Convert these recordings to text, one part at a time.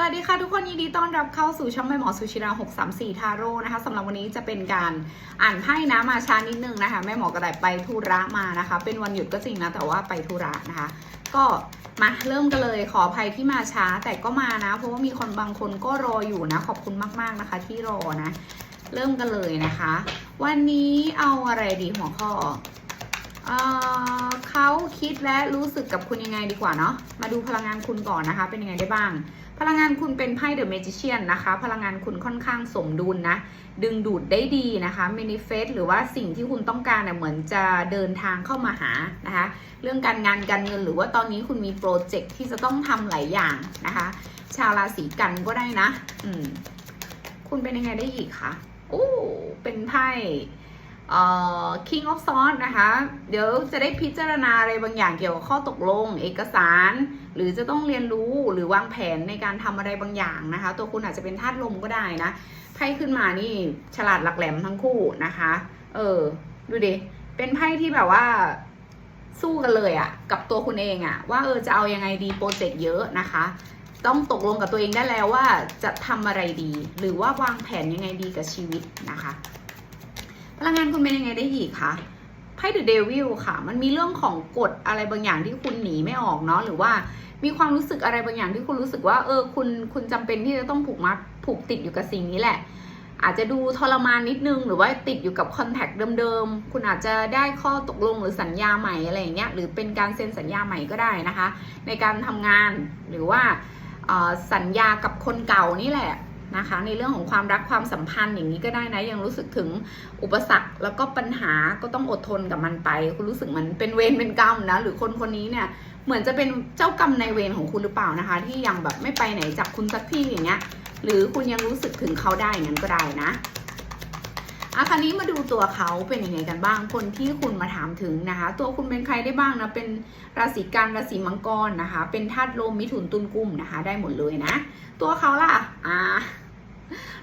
สวัสดีค่ะทุกคนยินดีต้อนรับเข้าสู่ช่องแม่หมอสุชิรา 634 ทาโร่นะคะสำหรับวันนี้จะเป็นการอ่านไพ่นะมาช้านิดนึงนะคะแม่หมอกระต่ายไปธุระมานะคะ เป็นวันหยุดก็จริงนะแต่ว่าไปธุระนะคะ ก็มาเริ่มกันเลยขออภัยที่มาช้าแต่ก็มานะ เพราะว่ามีคนบางคนก็รออยู่นะ ขอบคุณมากๆนะคะ ที่รอนะ เริ่มกันเลยนะคะ วันนี้เอาอะไรดีหัวข้อ เขาคิดและรู้สึกกับคุณยังไงดีกว่าเนาะ มาดูพลังงานคุณก่อนนะคะ เป็นยังไงได้บ้าง พลังงานคุณเป็นไพ่เดอะเมจิเชียนนะคะ พลังงานคุณค่อนข้างสมดุลนะ ดึงดูดได้ดีนะคะมินิเฟสหรือว่าสิ่งที่คุณต้องการเนี่ยเหมือนจะเดินทางเข้ามาหานะคะ เรื่องการงานการเงินหรือว่าตอนนี้คุณมีโปรเจกต์ที่จะต้องทำหลายอย่างนะคะ ชาวราศีกันก็ได้นะ อืม คุณเป็นยังไงได้อีกคะ โอ้ เป็นไพ่ เอ่อ King of Swords นะคะ เดี๋ยวจะได้พิจารณาอะไรบางอย่างเกี่ยวกับข้อตกลง เอกสาร หรือจะต้องเรียนรู้หรือวางแผนในการทำอะไรบางอย่างนะคะ ตัวคุณอาจจะเป็นธาตุลมก็ได้นะไพ่ขึ้นมานี่ฉลาดหลักแหลมทั้งคู่นะคะ เออ ดูดิ เป็นไพ่ที่แบบว่าสู้กันเลยอะกับตัวคุณเองอะว่าเออจะเอายังไงดีโปรเจกต์เยอะนะคะ ต้องตกลงกับตัวเองได้แล้วว่าจะทำอะไรดี หรือว่าวางแผนยังไงดีกับชีวิตนะคะ พลังงานคุณเป็นยังไงได้อีกคะไพ่เดอะเดวิลค่ะ มันมีเรื่องของกฎอะไรบางอย่างที่คุณหนีไม่ออกเนาะหรือว่ามีความรู้สึกอะไรบางอย่างที่คุณรู้สึกว่า เออ คุณคุณจำเป็นที่จะต้องผูกมัดผูกติดอยู่กับสิ่งนี้แหละ อาจจะดูทรมานนิดนึงหรือว่าติดอยู่กับคอนแทคเดิมๆ คุณอาจจะได้ข้อตกลงหรือสัญญาใหม่อะไรอย่างเงี้ยหรือเป็นการเซ็นสัญญาใหม่ก็ได้นะคะ ในการทำงานหรือว่าออสัญญากับคนเก่านี่แหละ นะคะ ในเรื่องของความรักความสัมพันธ์อย่างนี้ก็ได้นะยังรู้สึกถึงอุปสรรคแล้วก็ปัญหาก็ต้องอดทนกับมันไป คุณรู้สึกเหมันเป็นเวรเป็นกรรมนะหรือคนคนนี้เนี่ยเหมือนจะเป็นเจ้ากรรมในเวรของคุณหรือเปล่านะคะ ที่ยังแบบไม่ไปไหนจากคุณสักที่อย่างเงี้ย หรือคุณยังรู้สึกถึงเขาได้งั้นก็ได้นะอะคราวนี้มาดูตัวเขาเป็นยังไงกันบ้าง คนที่คุณมาถามถึงนะคะ ตัวคุณเป็นใครได้บ้างนะ เป็นราศีกันราศีมังกรนะคะ เป็นธาตุลมมิถุนตุลกุมนะคะ ได้หมดเลยนะ ตัวเขาล่ะ อ่า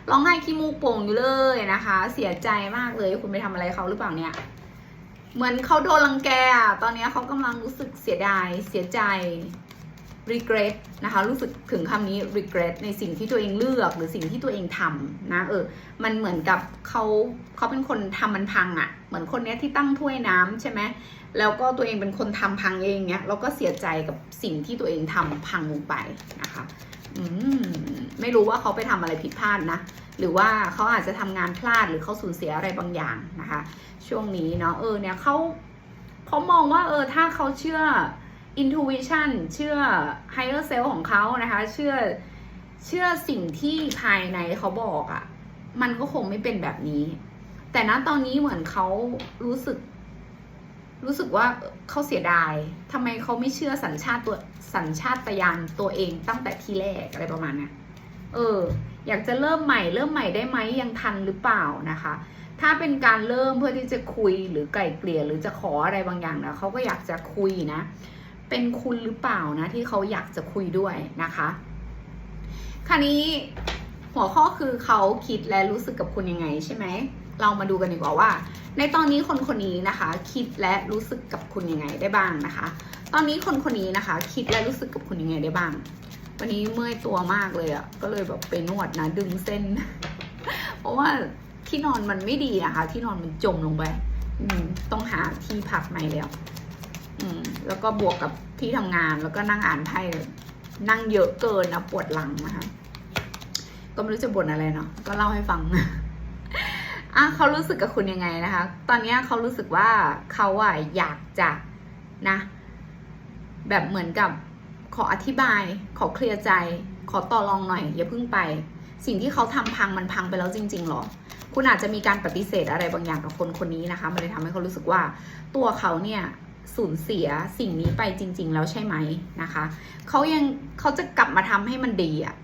ร้องไห้ขี้มูกโป่งอยู่เลยนะคะ เสียใจมากเลยคุณไปทำอะไรเขาหรือเปล่าเนี่ย เหมือนเขาโดนรังแกอะตอนนี้เขากำลังรู้สึกเสียดาย เสียใจ regret นะคะ รู้สึกถึงคำนี้ regret ในสิ่งที่ตัวเองเลือกหรือสิ่งที่ตัวเองทำนะ เออ มันเหมือนกับเขาเขาเป็นคนทำมันพังอะ่ะ เหมือนคนเนี้ยที่ตั้งถ้วยน้ำใช่ไหมแล้วก็ตัวเองเป็นคนทำพังเองเนี้ยแล้วก็เสียใจกับสิ่งที่ตัวเองทำพังลงไปนะคะ ไม่รู้ว่าเขาไปทำอะไรผิดพลาดนะ หรือว่าเขาอาจจะทำงานพลาดหรือเขาสูญเสียอะไรบางอย่างนะคะ ช่วงนี้เนาะเออเนี่ยเขาเขามองว่าเออถ้าเขาเชื่อ intuition เชื่อ higher self ของเขานะคะ เชื่อเชื่อสิ่งที่ภายในเขาบอกอะ่ะ มันก็คงไม่เป็นแบบนี้ แต่ณตอนนี้เหมือนเขารู้สึก รู้สึกว่าเขาเสียดายทำไมเขาไม่เชื่อสัญชาติตัวสัญชาตญาณตัวเองตั้งแต่ทีแรกอะไรประมาณนี้เออ อยากจะเริ่มใหม่เริ่มใหม่ได้ไหมยังทันหรือเปล่านะคะ ถ้าเป็นการเริ่มเพื่อที่จะคุยหรือไกล่เกลี่ยหรือจะขออะไรบางอย่างนะเขาก็อยากจะคุยนะ เป็นคุณหรือเปล่านะที่เขาอยากจะคุยด้วยนะคะคราวนี้หัวข้อคือเขาคิดและรู้สึกกับคุณยังไงใช่ไหม เรามาดูกันดีกว่าว่า ในตอนนี้คนคนนี้นะคะ คิดและรู้สึกกับคุณยังไงได้บ้างนะคะ ตอนนี้คนคนนี้นะคะ คิดและรู้สึกกับคุณยังไงได้บ้าง วันนี้เมื่อยตัวมากเลยอะ่ะก็เลยแบบไปนวดนะดึงเส้น เพราะว่าที่นอนมันไม่ดีนะคะ ที่นอนมันจมลงไปต้องหาที่พักใหม่แล้วอืมแล้วก็บวกกับที่ทำงานแล้วก็นั่งอ่านไพ่นั่งเยอะเกินนะปวดหลังนะคะ ก็ไม่รู้จะบ่นอะไรเนาะก็เล่าให้ฟัง อะเขารู้สึกกับคุณยังไงนะคะ ตอนนี้เขารู้สึกว่าเขาอะอยากจะนะ แบบเหมือนกับขออธิบาย ขอเคลียร์ใจ ขอต่อรองหน่อย อย่าเพิ่งไป สิ่งที่เขาทำพังมันพังไปแล้วจริงๆหรอ คุณอาจจะมีการปฏิเสธอะไรบางอย่างกับคนคนนี้นะคะ มันเลยทำให้เขารู้สึกว่าตัวเขาเนี่ยสูญเสียสิ่งนี้ไปจริง ๆ แล้วใช่ไหมนะคะ เขายังเขาจะกลับมาทำให้มันดีอะ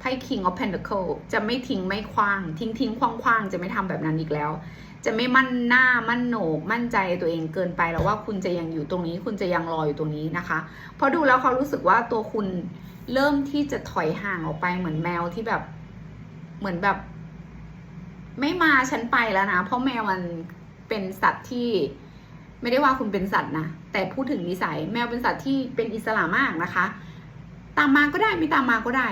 ไพ่ King of Pentacle จะไม่ทิ้งไม่คว้าง ทิ้งทิ้งคว้างคว้างจะไม่ทำแบบนั้นอีกแล้ว จะไม่มั่นหน้ามั่นโหนกมั่นใจตัวเองเกินไปแล้วว่าคุณจะยังอยู่ตรงนี้ คุณจะยังรออยู่ตรงนี้นะคะ เพราะดูแล้วเขารู้สึกว่าตัวคุณเริ่มที่จะถอยห่างออกไปเหมือนแมวที่แบบเหมือนแบบ ไม่มาฉันไปแล้วนะ เพราะแมวมันเป็นสัตว์ที่ไม่ได้ว่าคุณเป็นสัตว์นะแต่พูดถึงนิสัยแมวเป็นสัตว์ที่เป็นอิสระมากนะคะ ตามมาก็ได้ไม่ตามมาก็ได้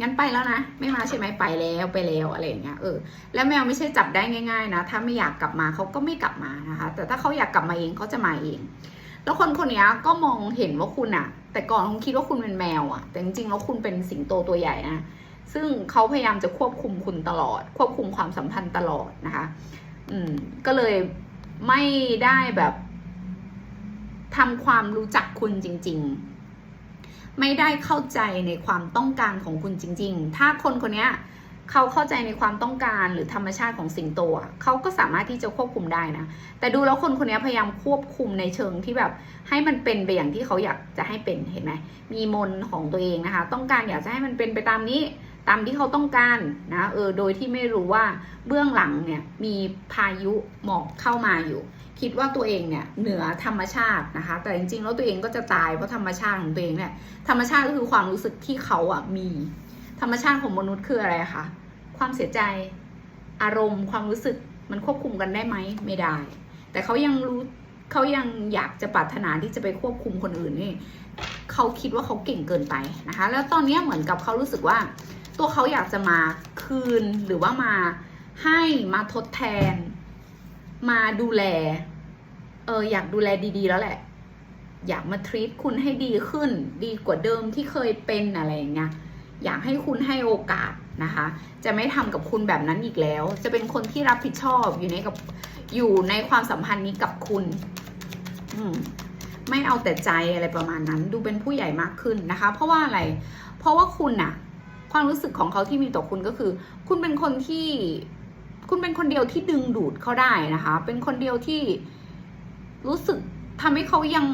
งั้นไปแล้วนะ ไม่มาใช่ไหมไปแล้วไปแล้วอะไรอย่างเงี้ยเออแล้วแมวไม่ใช่จับได้ง่าย ๆ นะ ถ้าไม่อยากกลับมาเขาก็ไม่กลับมานะคะ แต่ถ้าเขาอยากกลับมาเองเขาจะมาเอง แล้วคนคนนี้ก็มองเห็นว่าคุณอะแต่ก่อนคงคิดว่าคุณเป็นแมวอะแต่จริงๆแล้วคุณเป็นสิงโตตัวใหญ่นะซึ่งเขาพยายามจะควบคุมคุณตลอด ควบคุมความสัมพันธ์ตลอดนะคะ อืม ก็เลยไม่ได้แบบทำความรู้จักคุณจริง ๆ ไม่ได้เข้าใจในความต้องการของคุณจริง ๆ ถ้าคนคนนี้เขาเข้าใจในความต้องการหรือธรรมชาติของสิงโตอะเขาก็สามารถที่จะควบคุมได้นะ แต่ดูแล้วคนคนนี้พยายามควบคุมในเชิงที่แบบ ให้มันเป็นไปอย่างที่เขาอยากจะให้เป็นเห็นไหมมีมนของตัวเองนะคะ ต้องการอยากจะให้มันเป็นไปตามนี้ตามที่เขาต้องการนะเออโดยที่ไม่รู้ว่าเบื้องหลังเนี่ยมีพายุหมอกเข้ามาอยู่ คิดว่าตัวเองเนี่ยเหนือธรรมชาตินะคะ แต่จริงๆแล้วตัวเองก็จะตายเพราะธรรมชาติของตัวเองเนี่ยธรรมชาติก็คือความรู้สึกที่เขาอะมี ธรรมชาติของมนุษย์คืออะไรคะความเสียใจอารมณ์ ความรู้สึกมันควบคุมกันได้ไหมไม่ได้ แต่เขายังรู้เขายังอยากจะปรารถนาที่จะไปควบคุมคนอื่นนี่เขาคิดว่าเขาเก่งเกินไปนะคะ แล้วตอนนี้เหมือนกับเขารู้สึกว่า ตัวเขาอยากจะมาคืนหรือว่ามาให้มาทดแทน มาดูแล เอออยากดูแลดีๆ แล้วแหละ อยากมาทรีตคุณให้ดีขึ้น ดีกว่าเดิมที่เคยเป็นอะไรอย่างเงี้ยอยากให้คุณให้โอกาสนะคะ จะไม่ทำกับคุณแบบนั้นอีกแล้ว จะเป็นคนที่รับผิดชอบอยู่ในกับอยู่ในความสัมพันธ์นี้กับคุณ อืมไม่เอาแต่ใจอะไรประมาณนั้น ดูเป็นผู้ใหญ่มากขึ้นนะคะ เพราะว่าอะไร เพราะว่าคุณน่ะความรู้สึกของเขาที่มีต่อคุณก็คือ คุณเป็นคนที่ คุณเป็นคนเดียวที่ดึงดูดเขาได้นะคะ เป็นคนเดียวที่รู้สึกทำให้เขายัง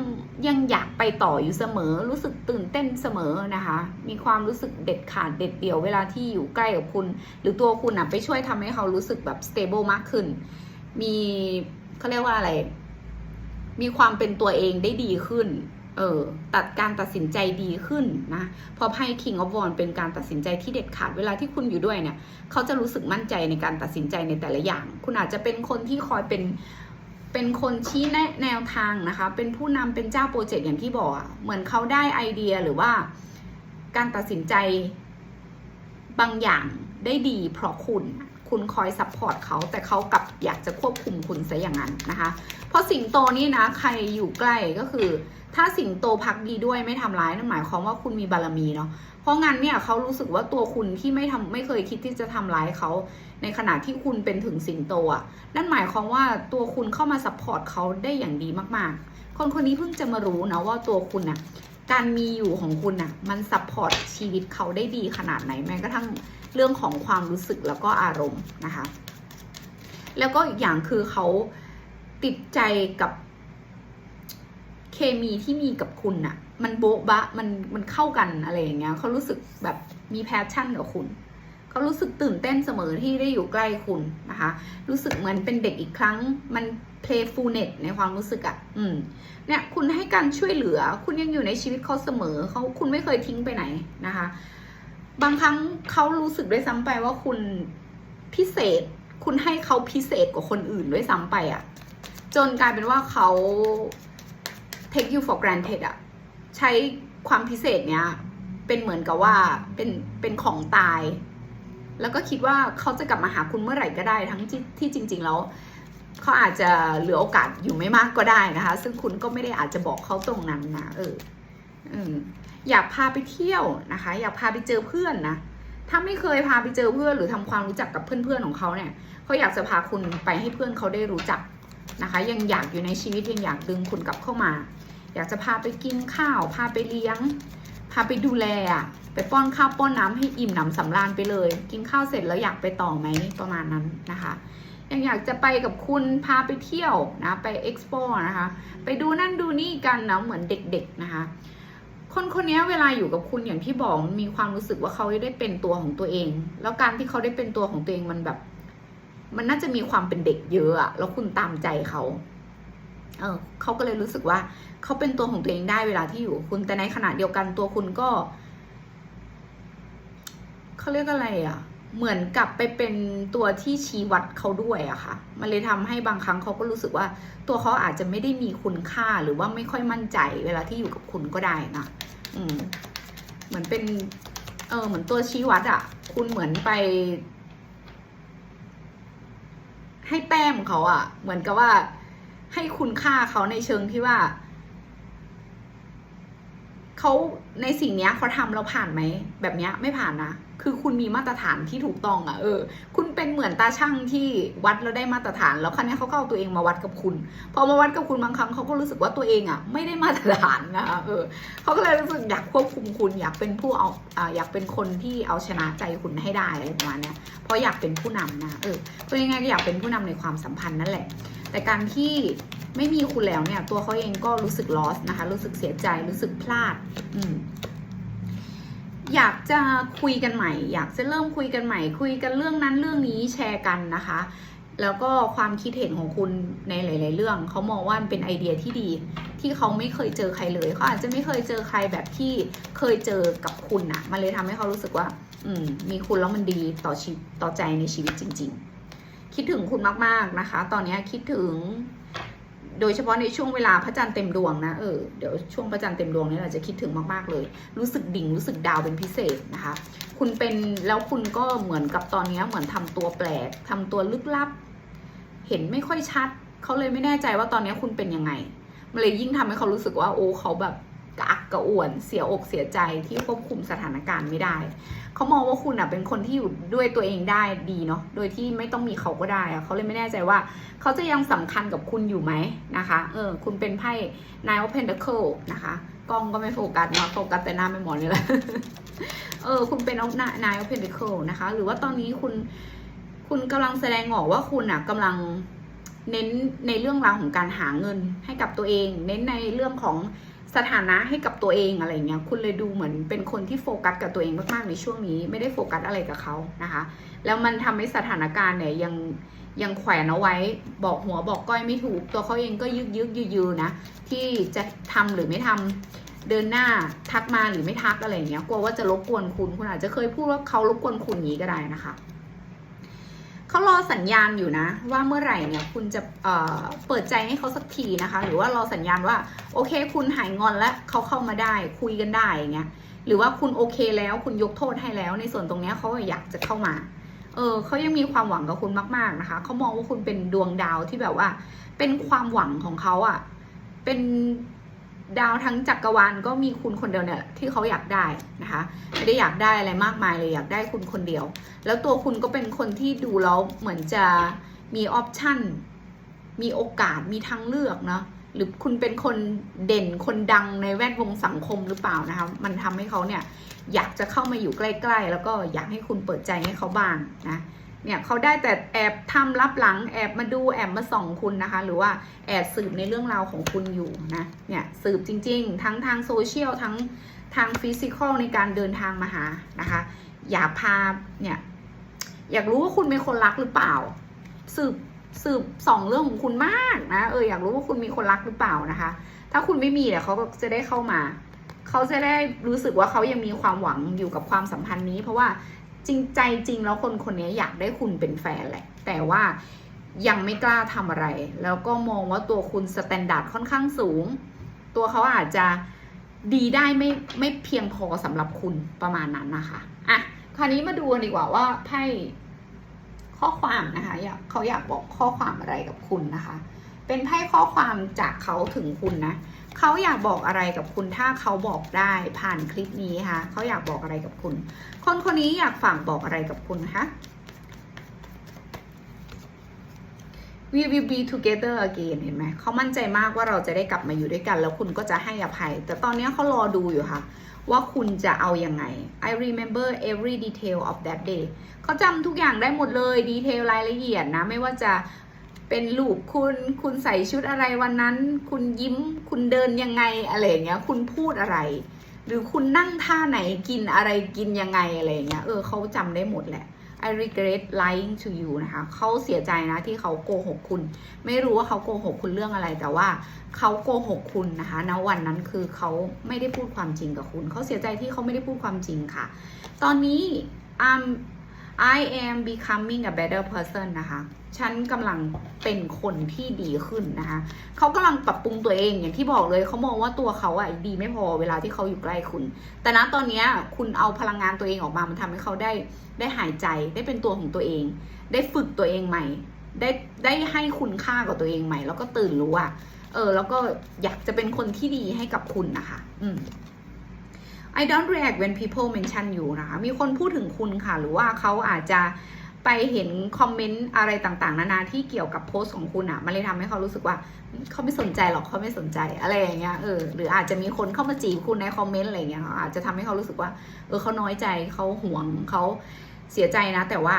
ยังอยากไปต่ออยู่เสมอ รู้สึกตื่นเต้นเสมอนะคะ มีความรู้สึกเด็ดขาดเด็ดเดี่ยวเวลาที่อยู่ใกล้กับคุณ หรือตัวคุณอะไปช่วยทำให้เขารู้สึกแบบ stable มากขึ้น มีเขาเรียกว่าอะไร มีความเป็นตัวเองได้ดีขึ้น เออตัดการตัดสินใจดีขึ้นนะเพราะไพ่ King of Wands เป็นการตัดสินใจที่เด็ดขาดเวลาที่คุณอยู่ด้วยเนี่ยเขาจะรู้สึกมั่นใจในการตัดสินใจในแต่ละอย่าง คุณอาจจะเป็นคนที่คอยเป็นเป็นคนชี้แนะแนวทางนะคะ เป็นผู้นำเป็นเจ้าโปรเจกต์อย่างที่บอกเหมือนเขาได้ไอเดียหรือว่าการตัดสินใจบางอย่างได้ดีเพราะคุณ คุณคอยซัพพอร์ตเขาแต่เขากลับอยากจะควบคุมคุณซะอย่างนั้นนะคะ เพราะสิงโตนี่นะใครอยู่ใกล้ก็คือ ถ้าสิงโตพักดีด้วยไม่ทำร้ายนั่นหมายความว่าคุณมีบารมีเนาะเพราะงั้นเนี่ยเขารู้สึกว่าตัวคุณที่ไม่ทำไม่เคยคิดที่จะทำร้ายเขาในขณะที่คุณเป็นถึงสิงโตอะนั่นหมายความว่าตัวคุณเข้ามาซัพพอร์ตเขาได้อย่างดีมากๆ คนคนนี้เพิ่งจะมารู้นะว่าตัวคุณน่ะ การมีอยู่ของคุณน่ะมันซัพพอร์ตชีวิตเขาได้ดีขนาดไหนแม้กระทั่งเรื่องของความรู้สึกแล้วก็อารมณ์นะคะ แล้วก็อีกอย่างคือเขาติดใจกับเคมีที่มีกับคุณน่ะมันโบ๊ะบะมันมันเข้ากันอะไรอย่างเงี้ยเขารู้สึกแบบมีแพชชั่นกับคุณ เขารู้สึกตื่นเต้นเสมอที่ได้อยู่ใกล้คุณนะคะ รู้สึกเหมือนเป็นเด็กอีกครั้งมัน playfulness ในความรู้สึกอะ่ะ อืม เนี่ยคุณให้การช่วยเหลือ คุณยังอยู่ในชีวิตเขาเสมอเขาคุณไม่เคยทิ้งไปไหนนะคะ บางครั้งเขารู้สึกด้วยซ้ำไปว่าคุณพิเศษ คุณให้เขาพิเศษกว่าคนอื่นด้วยซ้ำไปอะ่ะ จนกลายเป็นว่าเขา take you for granted อะใช้ความพิเศษเนี้ยเป็นเหมือนกับว่าเป็นเป็นของตาย แล้วก็คิดว่าเขาจะกลับมาหาคุณเมื่อไหร่ก็ได้ทั้งที่จริง ๆ แล้วเขาอาจจะเหลือโอกาสอยู่ไม่มากก็ได้นะคะ ซึ่งคุณก็ไม่ได้อาจจะบอกเขาตรงนั้นนะเออเอออยากพาไปเที่ยวนะคะ อยากพาไปเจอเพื่อนนะถ้าไม่เคยพาไปเจอเพื่อนหรือทำความรู้จักกับเพื่อนๆของเขาเนี่ยเขาอยากจะพาคุณไปให้เพื่อนเขาได้รู้จักนะคะ ยังอยากอยู่ในชีวิตยังอยากดึงคุณกลับเข้ามา อยากจะพาไปกินข้าว พาไปเลี้ยง พาไปดูแลอะไปป้อนข้าวป้อนน้ำให้อิ่มหนำสำราญไปเลย กินข้าวเสร็จแล้วอยากไปต่อไหมประมาณนั้นนะคะยังอยากจะไปกับคุณพาไปเที่ยวนะไปเอ็กซ์โปนะคะ ไปดูนั่นดูนี่กันนะเหมือนเด็ก ๆนะคะ คนคนนี้เวลาอยู่กับคุณอย่างที่บอกมีความรู้สึกว่าเขาได้เป็นตัวของตัวเอง แล้วการที่เขาได้เป็นตัวของตัวเองมันแบบ มันน่าจะมีความเป็นเด็กเยอะอะแล้วคุณตามใจเขา เออเขาก็เลยรู้สึกว่าเขาเป็นตัวของตัวเองได้เวลาที่อยู่คุณแต่ในขณะเดียวกันตัวคุณก็เขาเรียกอะไรอะ่ะ เหมือนกับไปเป็นตัวที่ชี้วัดเขาด้วยอะค่ะ มันเลยทำให้บางครั้งเขาก็รู้สึกว่า ตัวเขาอาจจะไม่ได้มีคุณค่าหรือว่าไม่ค่อยมั่นใจ เวลาที่อยู่กับคุณก็ได้นะอืม เหมือนเป็น เออเหมือนตัวชี้วัดอะคุณเหมือนไป ให้แต้มเขาอะเหมือนกับว่า ให้คุณค่าเขาในเชิงที่ว่าเขาในสิ่งเนี้ยเขาทำเราผ่านไหมแบบเนี้ยไม่ผ่านนะ คือคุณมีมาตรฐานที่ถูกต้องอะ่ะเออ คุณเป็นเหมือนตาช่างที่วัดแล้วได้มาตรฐาน แล้วครั้นี้เขาก็เอาตัวเองมาวัดกับคุณพอมาวัดกับคุณบางครั้งเขาก็รู้สึกว่าตัวเองอะ่ะ ไม่ได้มาตรฐานนะคะเออเขาก็เลยรู้สึกอยากควบคุมคุณ อยากเป็นผู้เอาอ่าอยากเป็นคนที่เอาชนะใจคุณให้ได้อะไรประมาณนี้เพราะอยากเป็นผู้นำนะเออก็ยังไงก็อยากเป็นผู้นำในความสัมพันธ์นั่นแหละ แต่การที่ไม่มีคุณแล้วเนี่ย ตัวเขาเองก็รู้สึกลอสนะคะ รู้สึกเสียใจรู้สึกพลาด อืม อยากจะคุยกันใหม่ อยากจะเริ่มคุยกันใหม่ คุยกันเรื่องนั้นเรื่องนี้แชร์กันนะคะ แล้วก็ความคิดเห็นของคุณในหลาย ๆ เรื่องเขามองว่ามันเป็นไอเดียที่ดี ที่เขาไม่เคยเจอใครเลยเขาอาจจะไม่เคยเจอใครแบบที่เคยเจอกับคุณนะมันเลยทำให้เขารู้สึกว่า อืม มีคุณแล้วมันดีต่อชีตต่อใจในชีวิตจริง ๆ คิดถึงคุณมาก ๆ นะคะ ตอนนี้คิดถึง โดยเฉพาะในช่วงเวลาพระจันทร์เต็มดวงนะเออเดี๋ยวช่วงพระจันทร์เต็มดวงนี่เราจะคิดถึงมากๆเลย รู้สึกดิ่งรู้สึกดาวเป็นพิเศษนะคะ คุณเป็นแล้วคุณก็เหมือนกับตอนนี้เหมือนทำตัวแปลกทำตัวลึกลับ เห็นไม่ค่อยชัด เขาเลยไม่แน่ใจว่าตอนนี้คุณเป็นยังไงมันเลยยิ่งทำให้เขารู้สึกว่าโอ้เขาแบบ กระอักกระอ่วนเสียอกเสียใจที่ควบคุมสถานการณ์ไม่ได้ เขามองว่าคุณอะเป็นคนที่อยู่ด้วยตัวเองได้ดีเนาะโดยที่ไม่ต้องมีเขาก็ได้อะเขาเลยไม่แน่ใจว่า เขาจะยังสำคัญกับคุณอยู่ไหมนะคะเออคุณเป็นไพ่ Nine of Pentacles นะคะ กล้องก็ไม่โฟกัสเนาะโฟกัสแต่หน้าไม่หมอนนี่แหละเออคุณเป็น Nine of Pentacles นะคะ หรือว่าตอนนี้คุณ คุณกำลังแสดงออกว่าคุณอะกำลังเน้นในเรื่องราวของการหาเงินให้กับตัวเอง เน้นในเรื่องของ สถานะให้กับตัวเองอะไรเงี้ยคุณเลยดูเหมือนเป็นคนที่โฟกัสกับตัวเองมากๆในช่วงนี้ ไม่ได้โฟกัสอะไรกับเขานะคะ แล้วมันทำให้สถานการณ์เนี่ยยังยังแขวนเอาไว้บอกหัวบอกก้อยไม่ถูก ตัวเขาเองก็ยึกยึกยืยืนะที่จะทำหรือไม่ทำเดินหน้าทักมาหรือไม่ทักอะไรเงี้ยกลัวว่าจะรบกวนคุณคุณอาจจะเคยพูดว่าเขารบกวนคุณอย่างนี้ก็ได้นะคะ เขารอสัญญาณอยู่นะ ว่าเมื่อไหร่เนี่ยคุณจะเอ่อเปิดใจให้เขาสักทีนะคะ หรือว่ารอสัญญาณว่า โอเค คุณหายงอนแล้วเขาเข้ามาได้คุยกันได้อย่างเงี้ยหรือว่าคุณโอเคแล้วคุณยกโทษให้แล้ว ในส่วนตรงเนี้ยเขาอยากจะเข้ามา เออเขายังมีความหวังกับคุณมาก ๆนะคะเขามองว่าคุณเป็นดวงดาวที่แบบว่า เป็นความหวังของเขาอะ่ะ เป็น ดาวทั้งจักรวาลก็มีคุณคนเดียวเนี่ยที่เขาอยากได้นะคะ ไม่ได้อยากได้อะไรมากมายเลยอยากได้คุณคนเดียว แล้วตัวคุณก็เป็นคนที่ดูแล้วเหมือนจะมีออปชันมีโอกาสมีทางเลือกเนาะหรือคุณเป็นคนเด่นคนดังในแวดวงสังคมหรือเปล่านะคะมันทำให้เขาเนี่ยอยากจะเข้ามาอยู่ใกล้ ๆ แล้วก็อยากให้คุณเปิดใจให้เขาบ้างนะ เนี่ยเขาได้แต่แอบทำลับหลังแอบมาดูแอบมาส่องคุณนะคะ หรือว่าแอบสืบในเรื่องราวของคุณอยู่นะเนี่ยสืบจริง ๆ ทั้งทางโซเชียลทั้งทางฟิสิกอลในการเดินทางมาหานะคะ อยากพาเนี่ยอยากรู้ว่าคุณเป็นคนรักหรือเปล่า สืบสืบสองเรื่องของคุณมากนะเอออยากรู้ว่าคุณมีคนรักหรือเปล่านะคะ ถ้าคุณไม่มีเนี่ยเขาก็จะได้เข้ามาเขาจะได้รู้สึกว่าเขายังมีความหวังอยู่กับความสัมพันธ์นี้ เพราะว่า จริงใจจริงแล้วคนคนนี้อยากได้คุณเป็นแฟนแหละ แต่ว่ายังไม่กล้าทำอะไร แล้วก็มองว่าตัวคุณสแตนดาร์ดค่อนข้างสูง ตัวเขาอาจจะดีได้ไม่ไม่เพียงพอสำหรับคุณประมาณนั้นนะคะอะคราวนี้มาดูกันดีกว่าว่าไพ่ข้อความนะคะอยากเขาอยากบอกข้อความอะไรกับคุณนะคะ เป็นไพ่ข้อความจากเขาถึงคุณนะ เขาอยากบอกอะไรกับคุณถ้าเขาบอกได้ผ่านคลิปนี้ค่ะเขาอยากบอกอะไรกับคุณ คนคนนี้อยากฝากบอกอะไรกับคุณคะ we will be together again เห็นไหมเขามั่นใจมากว่าเราจะได้กลับมาอยู่ด้วยกัน แล้วคุณก็จะให้อภัย แต่ตอนนี้เขารอดูอยู่ค่ะ ว่าคุณจะเอาอยัางไง I remember every detail of that day เขาจำทุกอย่างได้หมดเลยดีเทลรายละเอียดนะ ไม่ว่าจะ เป็นรูปคุณคุณใส่ชุดอะไรวันนั้น คุณยิ้มคุณเดินยังไงอะไรเงี้ย คุณพูดอะไร หรือคุณนั่งท่าไหนกินอะไรกินยังไงอะไรเงี้ยเออเขาจำได้หมดแหละ I regret lying to you นะคะ เขาเสียใจนะที่เขาโกหกคุณ ไม่รู้ว่าเขาโกหกคุณเรื่องอะไร แต่ว่าเขาโกหกคุณนะคะณวันนั้นคือเขาไม่ได้พูดความจริงกับคุณ เขาเสียใจที่เขาไม่ได้พูดความจริงค่ะ ตอนนี้ I'm I am becoming a better person นะคะ ฉันกำลังเป็นคนที่ดีขึ้นนะคะ เขากำลังปรับปรุงตัวเองอย่างที่บอกเลยเขามองว่าตัวเขาอะดีไม่พอเวลาที่เขาอยู่ใกล้คุณ แต่ณตอนนี้คุณเอาพลังงานตัวเองออกมา มันทำให้เขาได้ได้หายใจได้เป็นตัวของตัวเอง ได้ฝึกตัวเองใหม่ ได้ได้ให้คุณค่ากับตัวเองใหม่ แล้วก็ตื่นรู้อะเออ แล้วก็อยากจะเป็นคนที่ดีให้กับคุณนะคะ อืม I don't react when people mention you นะคะมีคนพูดถึงคุณค่ะ หรือว่าเขาอาจจะไปเห็นคอมเมนต์อะไรต่างๆ นานาที่เกี่ยวกับโพสต์ของคุณอะ่ะ มันเลยทำให้เขารู้สึกว่าเขาไม่สนใจหรอกเขาไม่สนใจอะไรอย่างเงี้ยเออหรืออาจจะมีคนเข้ามาจีบคุณในคอมเมนต์อะไรอย่างเงี้ยอาจจะทำให้เขารู้สึกว่า เออเขาน้อยใจเขาห่วงเขาเสียใจนะ แต่ว่า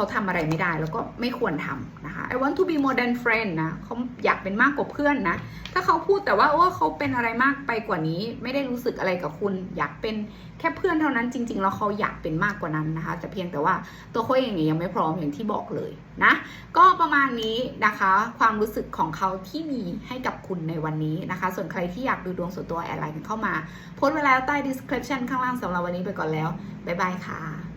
เขาทำอะไรไม่ได้แล้วก็ไม่ควรทำนะคะ I want to be more than friend นะเขาอยากเป็นมากกว่าเพื่อนนะ ถ้าเขาพูดแต่ว่าว่าเขาเป็นอะไรมากไปกว่านี้ ไม่ได้รู้สึกอะไรกับคุณ อยากเป็นแค่เพื่อนเท่านั้นจริง ๆ แล้วเขาอยากเป็นมากกว่านั้นนะคะแต่เพียงแต่ว่าตัวเขาเองเนี่ยยังไม่พร้อมอย่างที่บอกเลยนะก็ประมาณนี้นะคะ ความรู้สึกของเขาที่มีให้กับคุณในวันนี้นะคะ ส่วนใครที่อยากดูดวงส่วนตัวแอดไลน์กันเข้ามาโพสต์ไว้แล้วใต้ description ข้างล่างสำหรับวันนี้ไปก่อนแล้วบ๊ายบายค่ะ